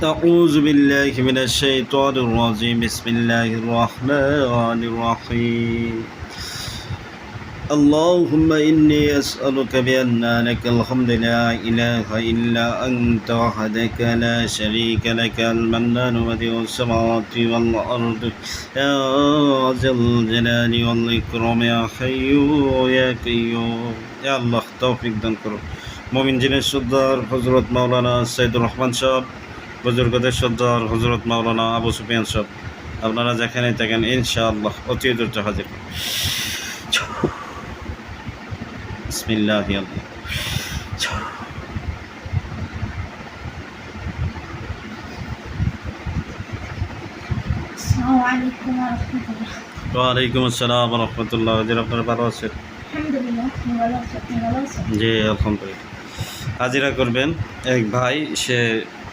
أعوذ بالله من الشيطان الرجيم بسم الله الرحمن الرحيم اللهم إني أسألك بأن لك الحمد لا إله إلا أنت وحدك لا شريك لك المنان بديع السماوات والأرض يا ذا الجلال والإكرام يا حي يا قيوم يا الله توفيق دنكر مؤمن جنس الدار حضرت مولانا السيد الرحمن شاب বুজুর্গদের সর্দার হজরত মাওলানা আবু সুফিয়ান সাহেব আপনারা যেখানে থাকেন ইনশাআল্লাহ অতি দ্রুত হাজির। বিসমিল্লাহ ওয়ালাইকুম আসসালাম রহমতুল্লাহ। হাজির আপনারা ভালো আছেন? জি আলহামদুলিল্লাহ। হাজিরা করবেন এক ভাই সে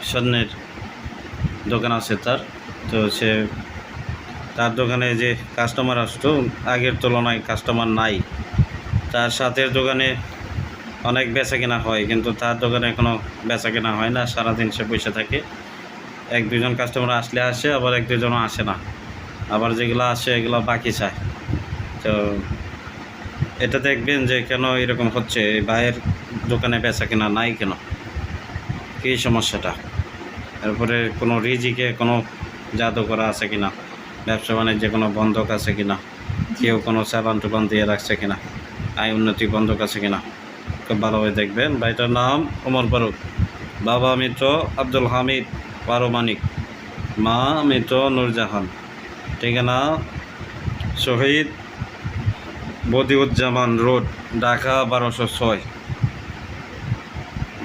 স্বর্ণের দোকান আছে তার। তো সে তার দোকানে যে কাস্টমার আসতো, আগের তুলনায় কাস্টমার নাই। তার সাথে দোকানে অনেক বেচা কেনা হয়, কিন্তু তার দোকানে কোনো বেচা কেনা হয় না, সারাদিন সে বসে থাকে। এক দুজন কাস্টমার আসলে আসে, আবার এক দুজনও আসে না। আবার যেগুলো আসে, এগুলো বাকি চায়। তো এটা দেখবেন যে কেন এরকম হচ্ছে ভাইয়ের দোকানে বেচা কেনা নাই কেন? কী সমস্যাটা? তারপরে কোনো রিজিকে কোনো জাদু করা আছে কিনা? ব্যবসা বাণিজ্যে কোনো বন্ধক আছে কিনা? কেউ কোনো চালান টুকান দিয়ে রাখছে কিনা? আয় উন্নতি বন্ধক আছে কিনা? খুব ভালোভাবে দেখবেন। ভাইটার নাম ওমর ফারুক। বাবা মিত্র আব্দুল হামিদ পারমানিক মা মিত্র নূরজাহান। ঠিকানা শহীদ বদিউজ্জামান রোড, ঢাকা বারোশো ছয়।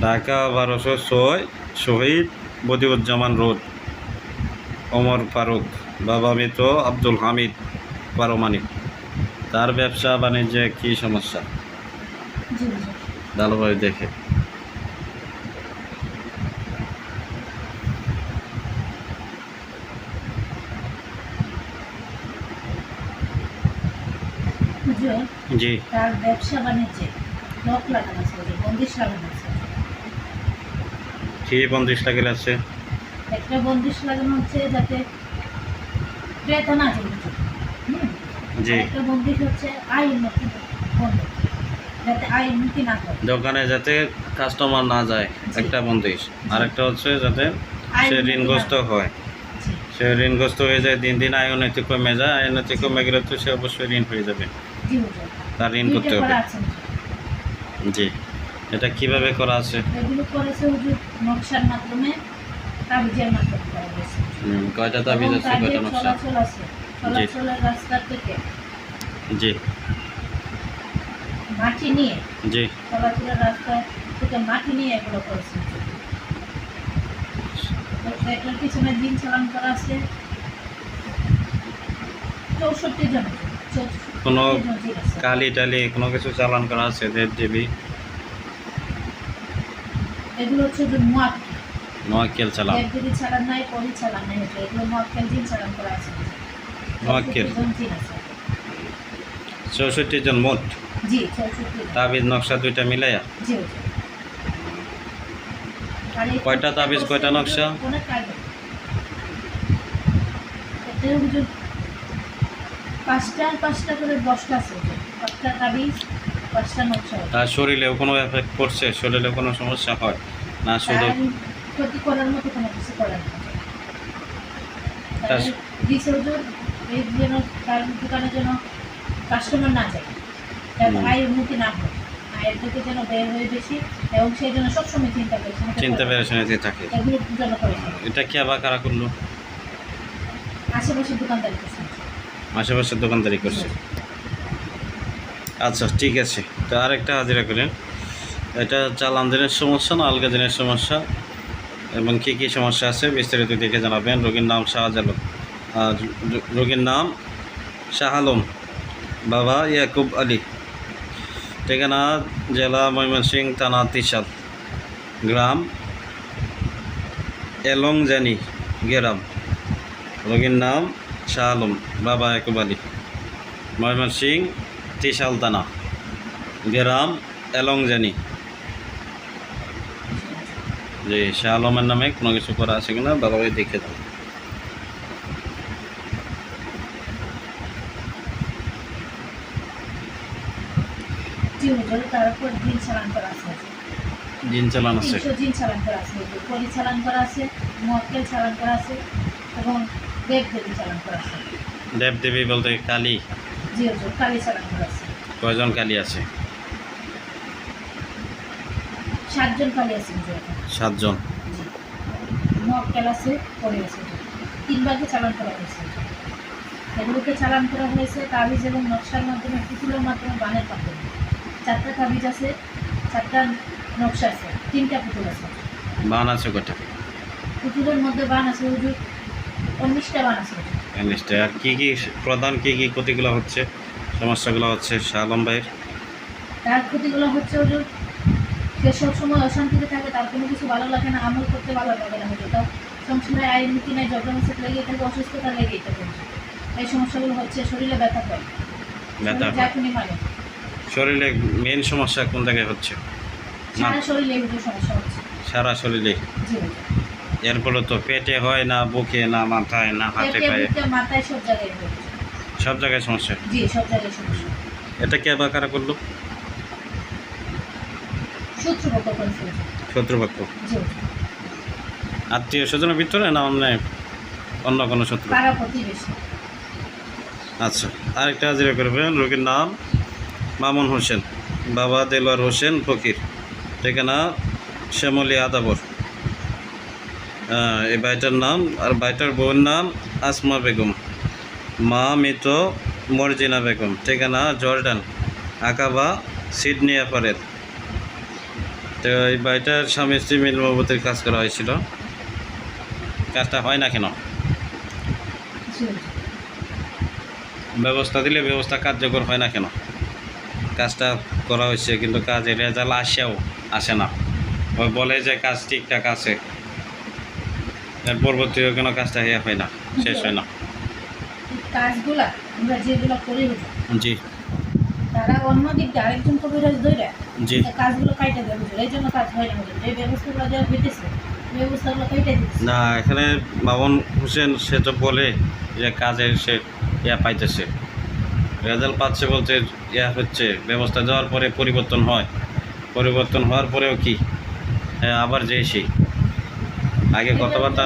ঢাকা বারোশো ছয়, শহীদ বদিউজ্জামান রোড ওমর ফারুক বাবা মৃত আব্দুল হামিদ পারমানিক তার ব্যবসা বাণিজ্যে কী সমস্যা? ভালোভাবে দেখে। জি। তার ব্যবসা বাণিজ্যে লক লাগানো আছে বন্দিশ লাগানো আছে। কী বন্দিশ লাগিল আছে? একটা বন্দিশ লাগানো হচ্ছে যাতে ক্রেতা না যায়। জি। একটা বন্দিশ হচ্ছে আয় উন্নতি যাতে আয় উন্নতি না করে। দোকানে যাতে কাস্টমার না যায় একটা বন্দিশ। আরেকটা হচ্ছে যাতে সে ঋণগ্রস্ত হয়। সে ঋণগ্রস্ত হয়ে যায় দিন দিন আয় উন্নতি কমে যায় আয় উন্নতি কমে গেলে তো সে অবশ্যই ঋণ হয়ে যাবে। তার ঋণ করতে হবে। জি। এটা কীভাবে করা আছে? এগুলো করেছে হুজুর নকশার মাধ্যমে কাগজের মাধ্যমে করা হুম, কয়টা তাবিজ আছে কয়টা নকশা? আছে চলাচলের রাস্তা থেকে। জি। মাটি নিয়ে জি। চলাচলের রাস্তা থেকে মাটি নিয়ে এগুলো করেছে। এটার পিছনে দিন চালান করা আছে। চৌষট্টি জন কোনো। কালি টালি কোনো কিছু চালান করা আছে দেড় জিবি এগুলো হচ্ছে যে মোয়াক্কেল নোয়াক্কেল চালান দিদি চালান নাই পরি চালান নাই হচ্ছে এগুলো মোয়াক্কেল দিন চালান করা আছে। মোয়াক্কেল। চৌষট্টি জন জিন জন মোট জি তাবিজ নকশা দুইটা মিলাইয়া? জি কয়টা তাবিজ, কয়টা নকশা? পাঁচটা পাঁচটা করে দশটা আছে। পাঁচটা তাবিজ শরীরেও কোনো এফেক্ট পড়ছে শরীরে কোনো সমস্যা হয় না শুধু ক্ষতি করার মতো কোনো কিছু করার যেন তার দোকানে যেন কাস্টমার না যায়। উন্নতি না। হয়। আয়ের দিকে যেন ব্যয় হয়ে বেশি এবং সেই জন্য সবসময় চিন্তা থাকে। এটা কি আবার কারা করল? আশেপাশে দোকানদারি করছে। আশেপাশে দোকানদারি করছে। আচ্ছা ঠিক আছে। তো আরেকটা হাজিরা করেন। এটা চালান দিনের সমস্যা না আলগা দিনের সমস্যা? এবং কী কী সমস্যা আছে বিস্তারিত দেখে জানাবেন। রোগীর নাম শাহজালম আর রোগীর নাম শাহ আলম বাবা ইয়াকুব আলী। ঠিকানা জেলা ময়মনসিংহ, থানা তিশাল। গ্রাম এলংজানি, গেরাম। রোগীর নাম শাহ আলম বাবা ইয়াকুব আলী। ময়মনসিংহ তিশাল থানা গ্রাম এলংজানি। যে শাহ আলমের নামে কোনো কিছু করা আছে কিনা ভালোভাবে দেখে দাও চালান আছে। দিন চালান আছে। তিনশো দিন চালান করা আছে। হুজুর চালান করা আছে মক্কেল চালান করা আছে এবং দেব দেবী চালান করা আছে। দেব বলতে কালী। জি হুজুর কালী চালান করা আছে কয়জন কালী আছে সাতজন কালী আছে হুজুর এখন। সাতজন জি। আছে হুজুর। তিন ভাগে চালান করা হয়েছে হুজুর। এগুলোকে চালান করা হয়েছে তাবিজ এবং নকশার মাধ্যমে পুতুলের মাধ্যমে বানের মাধ্যমে চারটা তাবিজ আছে চারটা নকশা আছে তিনটা পুতুল আছে বান আছে কটা পুতুলের মধ্যে বান আছে হুজুর উনিশটা বান আছে হুজুর। জিনিসটা আর কী কী প্রধান কী কী ক্ষতিগুলো হচ্ছে? সমস্যাগুলো হচ্ছে শাহ আলম ভাইয়ের। তার ক্ষতিগুলো হচ্ছে হুজুর সে সবসময় অশান্তিতে থাকে তার কোনো কিছু ভালো লাগে না আমল করতে ভালো লাগে না তাও সংসারে আইন নীতি নাই ঝগড়া মেসেজ লেগেই থাকে অসুস্থতা লেগেই থাকে। এই সমস্যাগুলো হচ্ছে শরীরে ব্যথা পায় ব্যথা মানে। শরীরে মেন সমস্যা কোন জায়গায় হচ্ছে? সারা শরীরে সমস্যা হচ্ছে। সারা শরীরে? জি। এরপরে তো পেটে হয় না বুকে না মাথায় না হাতে পায়ে। মাথায় সব জায়গায় সব জায়গায় সমস্যা? জি সব জায়গায় সমস্যা। এটা কে বা কারা করল। শত্রুপক্ষ আত্মীয় স্বজনের ভিতরে না অন্য অন্য কোনো শত্রু? আচ্ছা আরেকটা হাজিরা করবেন রোগীর নাম মামুন হোসেন বাবা দেলোয়ার হোসেন ফকির ঠিকানা শ্যামলী আদাবর। এই বাড়িটার নাম আর বাড়িটার বউর নাম আসমা বেগম। মা মৃত মর্জিনা বেগম। ঠিকানা জর্ডান, আকাবা, সিডনি অ্যাপারেল তো এই বাড়িটার স্বামী স্ত্রী মিল কাজ করা হয়েছিল। কাজটা হয় না কেন? ব্যবস্থা দিলে ব্যবস্থা কার্যকর হয় না কেন? কাজটা করা হয়েছে, কিন্তু কাজের রেজাল্ট আসেও আসে না। ওই বলে যে কাজ ঠিকঠাক আছে। এর পরবর্তীও কোনো কাজটা ইয়ে হয় না শেষ হয় না। কাজগুলা আমরা যেগুলো করি জি। তারা অন্য দিক দিয়ে আরেকজন কবিরাজ ধরে জি। কাজগুলো কাইটে দেয় এই জন্য কাজ হয় না এই ব্যবস্থাগুলো দেওয়া হইতেছে এই ব্যবস্থাগুলো কাইটে দিচ্ছে না এখানে মামুন হোসেন সে তো বলে যে কাজের সে ইয়া পাইতেছে। রেজাল্ট পাচ্ছে বলতে ইয়া হচ্ছে ব্যবস্থা দেওয়ার পরে পরিবর্তন হয়। পরিবর্তন হওয়ার পরেও কি? হ্যাঁ আবার যে সেই আগে কথাবার্তা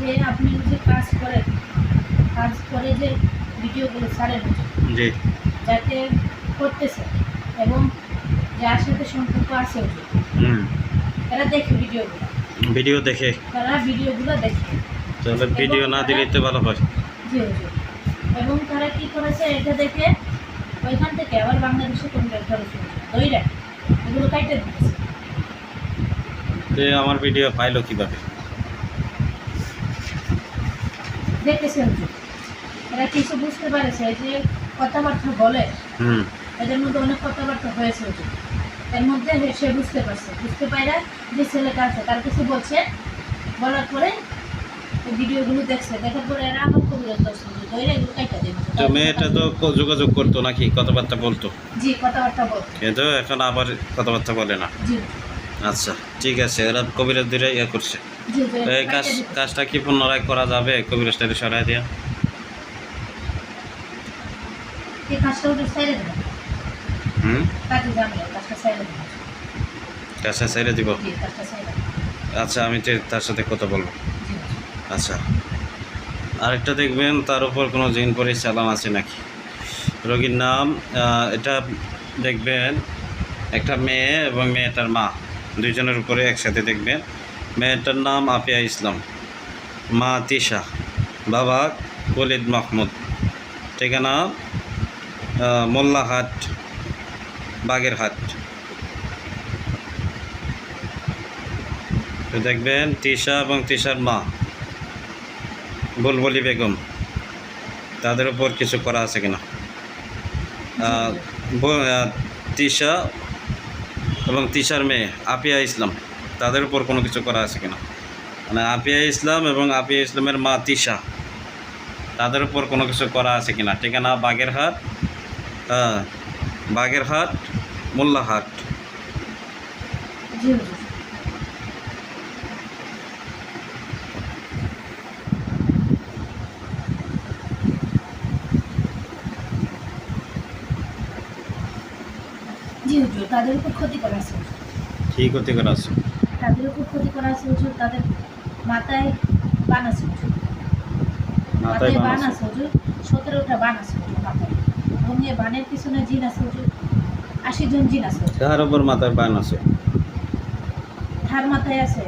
যে আপনি যে কাজ করেন কাজ করে যে ভিডিওগুলো ছাড়েন জি। যাতে করতেছে এবং যার সাথে সম্পর্ক আছে হুম। তারা দেখে ভিডিওগুলো। ভিডিও দেখে। তারা ভিডিওগুলো দেখে। তাহলে ভিডিও না দিলেই তো ভালো হয়। জি এবং তারা কি করেছে এটা দেখে ওইখান থেকে আবার বাংলাদেশে কনভার্ট করেছে। দইরা এগুলো কাইটে দিচ্ছে তো আমার ভিডিও পাইলো কীভাবে? দেখেছে হুজুর এরা কিছু বুঝতে পারেছে যে কথাবার্তা বলে। হুম। এদের মধ্যে অনেক কথাবার্তা হয়েছে এর মধ্যে সে বুঝতে পারছে। বুঝতে পাইরা যে ছেলেটা আছে তার কিছু বলছে। বলার পরে ভিডিওগুলো দেখছে। দেখার পরে এরা আমার কবিরাজ দর্শন তো মেয়েটা তো যোগাযোগ করতো নাকি? কথাবার্তা বলতো? জি কথাবার্তা বলছে কিন্তু এখন আবার কথাবার্তা বলে না। জি। আচ্ছা ঠিক আছে এরা কবিরাজ দিলে ইয়ে করছে। এই কাজ কাজটা কি পুনরায় করা যাবে? কবিরাজটাকে সরাই দিয়া। কাজটা সাইডে দিব? আচ্ছা আমি তে- তার সাথে কথা বলব। আচ্ছা। আরেকটা দেখবেন তার উপর কোনো জিন পরে চালান আছে নাকি? রোগীর নাম এটা দেখবেন একটা মেয়ে এবং মেয়েটার মা। দুইজনের উপরে একসাথে দেখবেন। মেয়েটার নাম আপিয়া ইসলাম। মা তিশা। বাবা কলিদ মাহমুদ। ঠিকানা মোল্লাহাট, বাগেরহাট। তো দেখবেন তিশা এবং তিশার মা, বুলবুলি বেগম। তাদের উপর কিছু করা আছে কিনা। তিশা এবং তিশার মেয়ে আপিয়া ইসলাম, তাদের উপর কোনো কিছু করা আছে কিনা? মানে আপিয়া ইসলাম এবং আপিয়া ইসলামের মা তিশা, তাদের উপর কোনো কিছু করা আছে কিনা? ঠিকানা বাগেরহাট হ্যাঁ বাগেরহাট, মোল্লাহাট। তাদের উপর ক্ষতি করা আছে। কি ক্ষতি করা আছে? তাদের উপর ক্ষতি করা আছে হুজুর তাদের মাথায় বান আছে। হুজুর মাথায় বান আছে? হুজুর সতেরোটা বান আছে হুজুর মাথায়। এবং এই বানের পিছনে জিন আছে হুজুর আশি জন জিন আছে কার উপর মাথায় বান আছে? তার মাথায় আছে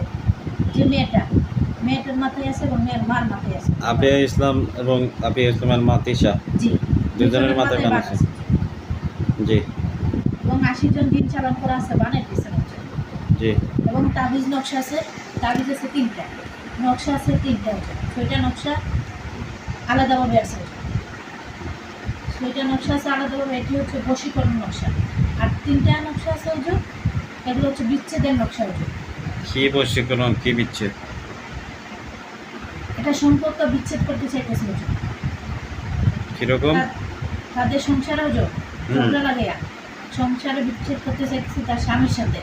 যে মেয়েটা। মেয়েটার মাথায় আছে এবং মেয়ের মার মাথায় আছে। আপিয়া ইসলাম এবং আপিয়া ইসলামের মা তিশা। জি। দুজনের মাথায় বান আছে। জি। এবং আশি জন দিন চালান করা আছে বানের পিছনে জি। এবং তাবিজ নকশা আছে তাবিজ আছে তিনটা। নকশা আছে তিনটা ছয়টা নকশা আলাদাভাবে আছে ছয়টা নকশা আছে আলাদাভাবে এটি হচ্ছে বশীকরণ নকশা। আর তিনটা নকশা আছে হুজুর এগুলো হচ্ছে বিচ্ছেদের নকশা হুজুর কি বশীকরণ কি বিচ্ছেদ? এটা সম্পর্ক বিচ্ছেদ করতে চাইতেছে হুজুর কীরকম? তাদের সংসারে হুজুর হুম। সংসারে বিচ্ছেদ করতে চাইতেছে তার স্বামীর সাথে।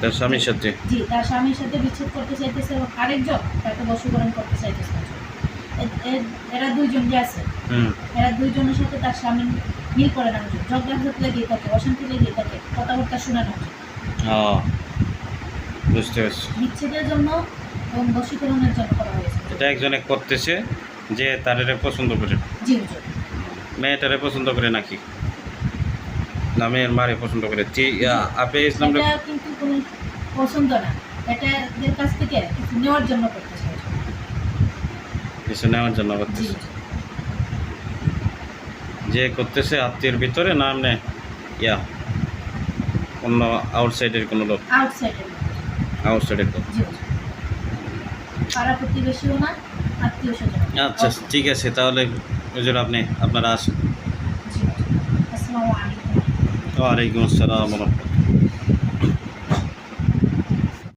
তার স্বামীর সাথে? জি তার স্বামীর সাথে বিচ্ছেদ করতে চাইতেছে এবং আরেকজন তাকে বশীকরণ করতে চাইতেছে। এরা দুইজন যে আছে হুম। এরা দুইজনের সাথে তার স্বামী মিল করে না হুজুর ঝগড়া লেগে থাকে অশান্তি লেগে থাকে কথাবার্তা শোনা না হুজুর। হ্যাঁ বুঝতে পারছি। বিচ্ছেদের জন্য এবং বশীকরণের জন্য করা হয়েছে। এটা একজনে করতেছে যে তারে পছন্দ করে। জি মেয়েটারে পছন্দ করে নাকি? মেয়ের মারে পছন্দ করে আ- আপে ইসলাম কিন্তু কোনো পছন্দ না। এটা এদের কাছ থেকে কিছু নেওয়ার জন্য করতে চাই কিছু নেওয়ার জন্য করতেছে। যে করতেছে আত্মীয়ের ভিতরে না এমনি ইয়া অন্য আউটসাইডের কোনো লোক? আউটসাইডের আউটসাইডের লোক। পাড়া প্রতিবেশীও না আত্মীয় স্বজন। আচ্ছা ঠিক আছে তাহলে আপনি আপনারা আসুন জি হুজুর। আসসালামু আলাইকুম ওয়ালাইকুম আসসালাম